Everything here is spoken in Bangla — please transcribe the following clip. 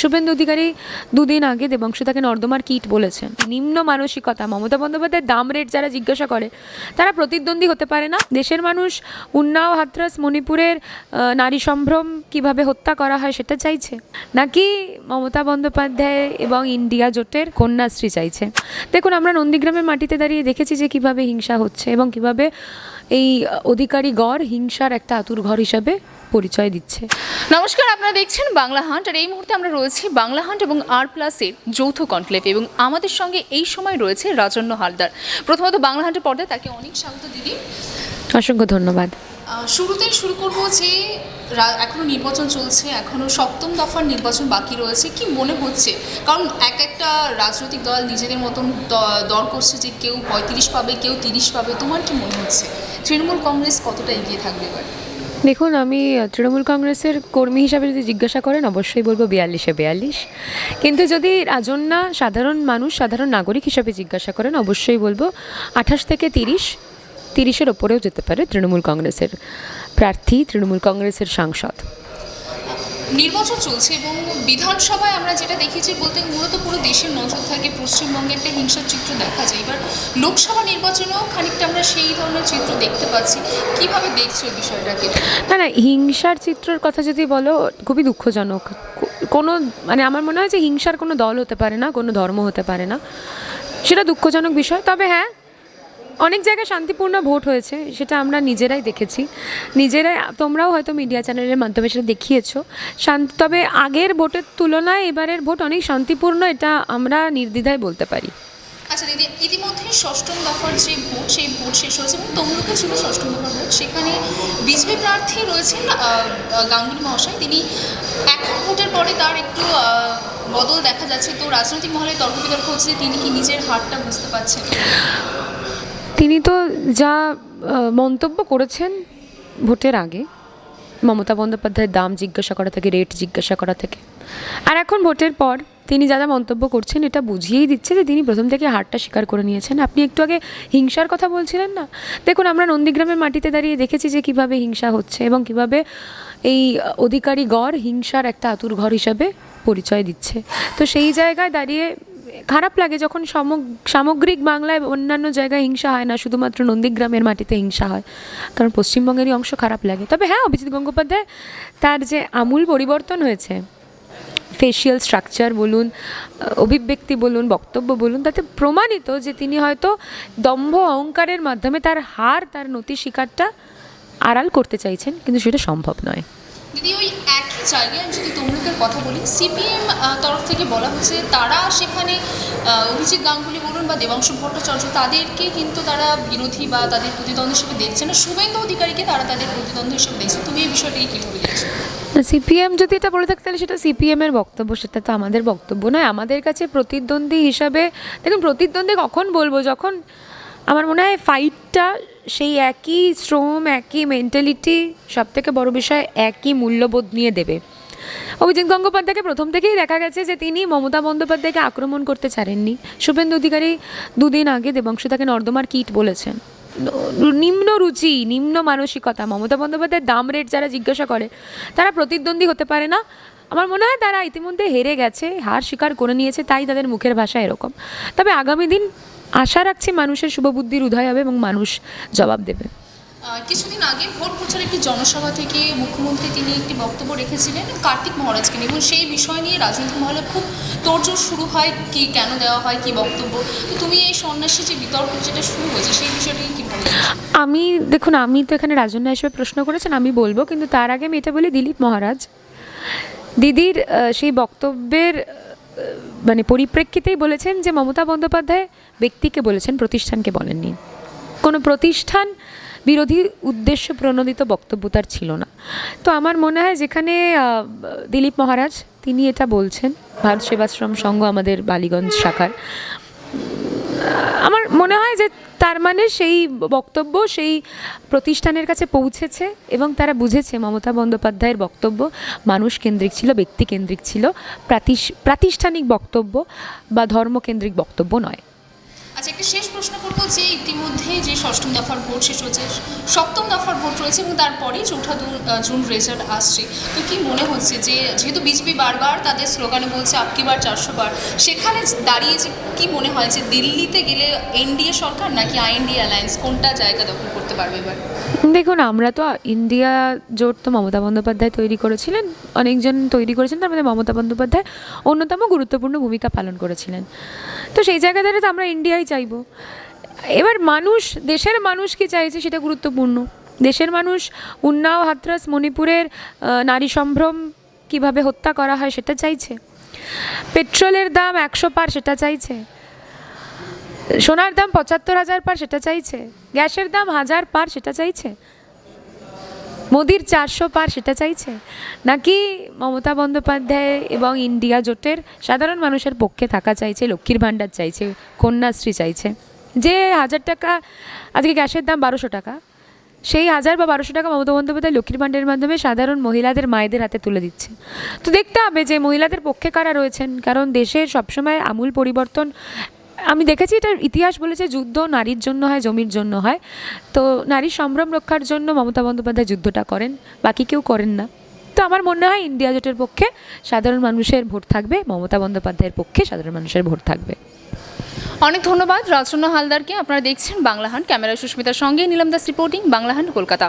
শুভেন্দু অধিকারী দুদিন আগে দেবাংশু তাকে নর্দমার কিট বলেছেন। নিম্ন মানসিকতা, মমতা বন্দ্যোপাধ্যায়ের দাম রেট যারা জিজ্ঞাসা করে, তারা প্রতিদ্বন্দ্বী হতে পারে না। দেশের মানুষ উন্নাও, হাতরাস, মণিপুরের নারী সম্ভ্রম কীভাবে হত্যা করা হয় সেটা চাইছে? নাকি মমতা বন্দ্যোপাধ্যায় এবং ইন্ডিয়া জোটের কন্যাশ্রী চাইছে? দেখুন আমরা নন্দীগ্রামের মাটিতে দাঁড়িয়ে দেখেছি যে কীভাবে হিংসা হচ্ছে এবং কীভাবে এই অধিকারী গড় হিংসার একটা আতুর ঘর হিসাবে পরিচয় দিচ্ছে। নমস্কার আপনারা দেখছেন বাংলা হান্ট আর এই মুহূর্তে আমরা রয়েছি বাংলা হান্ট এবং আর প্লাসের যৌথ কনক্লেভ এবং আমাদের সঙ্গে এই সময় রয়েছে রাজন্য হালদার। প্রথমত বাংলা হান্টের পর্দায় তাকে অনেক স্বাগত দিদি। অসংখ্য ধন্যবাদ। শুরুতেই শুরু করব যে রা- এখনও নির্বাচন চলছে, এখনও সপ্তম দফার নির্বাচন বাকি রয়েছে, কি মনে হচ্ছে? কারণ এক একটা রাজনৈতিক দল নিজেদের মতন দর করছে যে কেউ পঁয়ত্রিশ পাবে, কেউ তিরিশ পাবে, তোমার কি মনে হচ্ছে? তৃণমূল কংগ্রেস কতটা এগিয়ে থাকবে এবার? দেখুন, আমি তৃণমূল কংগ্রেসের কর্মী হিসাবে যদি জিজ্ঞাসা করেন, অবশ্যই বলব বিয়াল্লিশে বিয়াল্লিশ। কিন্তু যদি রাজন্যা সাধারণ মানুষ, সাধারণ নাগরিক হিসাবে জিজ্ঞাসা করেন, অবশ্যই বলব আঠাশ থেকে তিরিশ। তিরিশের ওপরেও যেতে পারে তৃণমূল কংগ্রেসের প্রার্থী তৃণমূল কংগ্রেসের সাংসদ। নির্বাচন চলছে এবং বিধানসভায় আমরা যেটা দেখেছি বলতে মূলত পুরো দেশের নজর থাকে পশ্চিমবঙ্গে একটা হিংসার চিত্র দেখা যায়। এবার লোকসভা নির্বাচনেও খানিকটা আমরা সেই ধরনের চিত্র দেখতে পাচ্ছি। কীভাবে দেখছ বিষয়টাকে? না না হিংসার চিত্রের কথা যদি বলো খুবই দুঃখজনক। কোনো মানে আমার মনে হয় যে হিংসার কোনো দল হতে পারে না কোনো ধর্ম হতে পারে না। সেটা দুঃখজনক বিষয়। তবে হ্যাঁ অনেক জায়গায় শান্তিপূর্ণ ভোট হয়েছে, সেটা আমরা নিজেরাই দেখেছি। নিজেরাই, তোমরাও হয়তো মিডিয়া চ্যানেলের মাধ্যমে সেটা দেখিয়েছো। শান্ত, তবে আগের ভোটের তুলনায় এবারের ভোট অনেক শান্তিপূর্ণ, এটা আমরা নির্দ্বিধায় বলতে পারি। আচ্ছা দিদি ইতিমধ্যে ষষ্ঠম দফার যে ভোট, সেই ভোট শেষ হয়েছে এবং তমলুকে ছিল ষষ্ঠম দফার ভোট। সেখানে বিজেপি প্রার্থী রয়েছেন গাঙ্গুলি মহাশয়। তিনি এখন ভোটের পরে তার একটু বদল দেখা যাচ্ছে। তো রাজনৈতিক মহলে তর্ক বিতর্ক হচ্ছে তিনি কি নিজের হারটা বুঝতে পারছেন? তিনি তো যা মন্তব্য করেছেন ভোটের আগে, মমতা বন্দ্যোপাধ্যায়ের দাম জিজ্ঞাসা করা থেকে, রেট জিজ্ঞাসা করা থেকে। আর এখন ভোটের পর তিনি যা যা মন্তব্য করছেন, এটা বুঝিয়েই দিচ্ছে যে তিনি প্রথম থেকে হারটা স্বীকার করে নিয়েছেন। আপনি একটু আগে হিংসার কথা বলছিলেন না? দেখুন, আমরা নন্দীগ্রামের মাটিতে দাঁড়িয়ে দেখেছি যে কীভাবে হিংসা হচ্ছে এবং কীভাবে এই অধিকারী গড় হিংসার একটা আতুর ঘর হিসাবে পরিচয় দিচ্ছে। তো সেই জায়গায় দাঁড়িয়ে খারাপ লাগে যখন সমগ- সামগ্রিক বাংলায় অন্যান্য জায়গায় হিংসা হয় না, শুধুমাত্র নন্দীগ্রামের মাটিতে হিংসা হয়। কারণ পশ্চিমবঙ্গেরই অংশ খারাপ লাগে। তবে হ্যাঁ অভিজিৎ গঙ্গোপাধ্যায় তার যে আমূল পরিবর্তন হয়েছে ফেশিয়াল স্ট্রাকচার বলুন অভিব্যক্তি বলুন, বক্তব্য বলুন, তাতে প্রমাণিত যে তিনি হয়তো দম্ভ অহংকারের মাধ্যমে তার হার, তার নতি শিকারটা আড়াল করতে চাইছেন, কিন্তু সেটা সম্ভব নয়। দিদি ওই একই জায়গায় যদি তমলুকের কথা বলি, সিপিএম তরফ থেকে বলা হচ্ছে তারা সেখানে অভিজিৎ গাঙ্গুলি বলুন বা দেবাংশু ভট্টাচার্য, তাদেরকে কিন্তু তারা বিরোধী বা তাদের প্রতিদ্বন্দ্বী হিসেবে দেখছে না। শুভেন্দু অধিকারীকে তারা তাদের প্রতিদ্বন্দ্বী হিসেবে দেখছে। তুমি এই বিষয়টাকে কীভাবে দেখছ? সিপিএম যদি এটা বলে থাকে, তাহলে সেটা সিপিএম এর বক্তব্য, সেটা তো আমাদের বক্তব্য নয়। আমাদের কাছে প্রতিদ্বন্দ্বী হিসাবে, দেখুন, প্রতিদ্বন্দ্বী কখন বলব? যখন আমার মনে হয় ফাইটটা সেই একই শ্রম, একই মেন্টালিটি সব থেকে বড় বিষয় একই মূল্যবোধ নিয়ে দেবে। অভিজিৎ গঙ্গোপাধ্যায়কে প্রথম থেকেই দেখা গেছে যে তিনি মমতা বন্দ্যোপাধ্যায়কে আক্রমণ করতে ছাড়েননি। শুভেন্দু অধিকারী দুদিন আগে দেবাংশু তাকে নর্দমার কীট বলেছেন। নিম্ন রুচি, নিম্ন মানসিকতা, মমতা বন্দ্যোপাধ্যায়ের দাম রেট যারা জিজ্ঞাসা করে, তারা প্রতিদ্বন্দ্বী হতে পারে না। আমার মনে হয় তারা ইতিমধ্যে হেরে গেছে, হার স্বীকার করে নিয়েছে, তাই তাদের মুখের ভাষা এরকম। তবে আগামী দিন আশা রাখছি মানুষের শুভবুদ্ধির উদয় হবে এবং মানুষ জবাব দেবে। কিছুদিন আগে ভোট প্রচার একটি জনসভা থেকে মুখ্যমন্ত্রী তিনি একটি বক্তব্য রেখেছিলেন কার্তিক মহারাজকে নিয়ে এবং সেই বিষয় নিয়ে রাজনৈতিক মহলে খুব তোড়জোড় শুরু হয় কি কেন দেওয়া হয় কি বক্তব্য। তো তুমি এই সন্ন্যাসী যে বিতর্ক যেটা শুরু হয়েছে সেই কীভাবে দেখছ? আমি দেখুন আমি তো এখানে রাজন্য হিসেবে প্রশ্ন করেছেন আমি বলব কিন্তু তার আগে আমি এটা বলি দিলীপ মহারাজ। দিদির সেই বক্তব্যের মানে পরিপ্রেক্ষিতেই বলেছেন যে মমতা বন্দ্যোপাধ্যায় ব্যক্তিকে বলেছেন, প্রতিষ্ঠানকে বলেননি। কোনো প্রতিষ্ঠান বিরোধী উদ্দেশ্য প্রণোদিত বক্তব্য তার ছিল না। তো আমার মনে হয় যেখানে দিলীপ মহারাজ তিনি এটা বলছেন, ভারত সেবাশ্রম সংঘ আমাদের বালিগঞ্জ শাখার। আমার মনে হয় যে তার মানে সেই বক্তব্য, সেই প্রতিষ্ঠানের কাছে পৌঁছেছে এবং তারা বুঝেছে মমতা বন্দ্যোপাধ্যায়ের বক্তব্য মানুষ কেন্দ্রিক ছিল ব্যক্তিকেন্দ্রিক ছিল প্রাতিষ্ঠানিক বক্তব্য বা ধর্মকেন্দ্রিক বক্তব্য নয়। আচ্ছা একটা শেষ প্রশ্ন করব যে ইতিমধ্যে যে ষষ্ঠম দফার ভোট শেষ হচ্ছে, সপ্তম দফার ভোট রয়েছে এবং তারপরেই চৌঠা জুন রেজাল্ট আসছে। তো কি মনে হচ্ছে যে, যেহেতু বিজেপি বারবার তাদের স্লোগানে বলছে আপকি বার, চারশো বার, সেখানে দাঁড়িয়ে যে কি মনে হয় যে দিল্লিতে গেলে এনডিএ সরকার নাকি আইএনডিএ অ্যালায়েন্স কোনটা জায়গা দখল করতে পারবে এবার? দেখুন, আমরা তো ইন্ডিয়া জোট তো মমতা বন্দ্যোপাধ্যায় তৈরি করেছিলেন। অনেকজন তৈরি করেছেন, তার মধ্যে মমতা বন্দ্যোপাধ্যায় অন্যতম গুরুত্বপূর্ণ ভূমিকা পালন করেছিলেন। তো সেই জায়গা থেকে তো আমরা ইন্ডিয়াই চাইব। এবার মানুষ, দেশের মানুষ কি চাইছে সেটা গুরুত্বপূর্ণ। দেশের মানুষ উন্নাও হাতরাস মণিপুরের নারী সম্ভ্রম কীভাবে হত্যা করা হয় সেটা চাইছে। পেট্রোলের দাম একশো পার সেটা চাইছে। সোনার দাম পঁচাত্তর হাজার পার সেটা চাইছে। গ্যাসের দাম হাজার পার সেটা চাইছে। মোদির চারশো পার সেটা চাইছে? নাকি মমতা বন্দ্যোপাধ্যায় এবং ইন্ডিয়া জোটের সাধারণ মানুষের পক্ষে থাকা চাইছে, লক্ষ্মীর ভাণ্ডার চাইছে, কন্যাশ্রী চাইছে? যে হাজার টাকা, আজকে গ্যাসের দাম বারোশো টাকা, সেই হাজার বা বারোশো টাকা মমতা বন্দ্যোপাধ্যায় লক্ষ্মীর ভাণ্ডারের মাধ্যমে সাধারণ মহিলাদের, মায়েদের হাতে তুলে দিচ্ছে। তো দেখতে হবে যে মহিলাদের পক্ষে কারা রয়েছেন? কারণ দেশের সবসময় আমূল পরিবর্তন আমি দেখেছি এটার ইতিহাস বলেছে যুদ্ধ নারীর জন্য হয়, জমির জন্য হয়। তো নারীর সম্ভ্রম রক্ষার জন্য মমতা বন্দ্যোপাধ্যায় যুদ্ধটা করেন, বাকি কেউ করেন না। তো আমার মনে হয় ইন্ডিয়া জোটের পক্ষে সাধারণ মানুষের ভোট থাকবে, মমতা বন্দ্যোপাধ্যায়ের পক্ষে সাধারণ মানুষের ভোট থাকবে। অনেক ধন্যবাদ রাজচন্দ্র হালদারকে। আপনারা দেখছেন বাংলাহান ক্যামেরা সুস্মিতার সঙ্গে নিলাম দাস রিপোর্টিং, বাংলাহান, কলকাতা।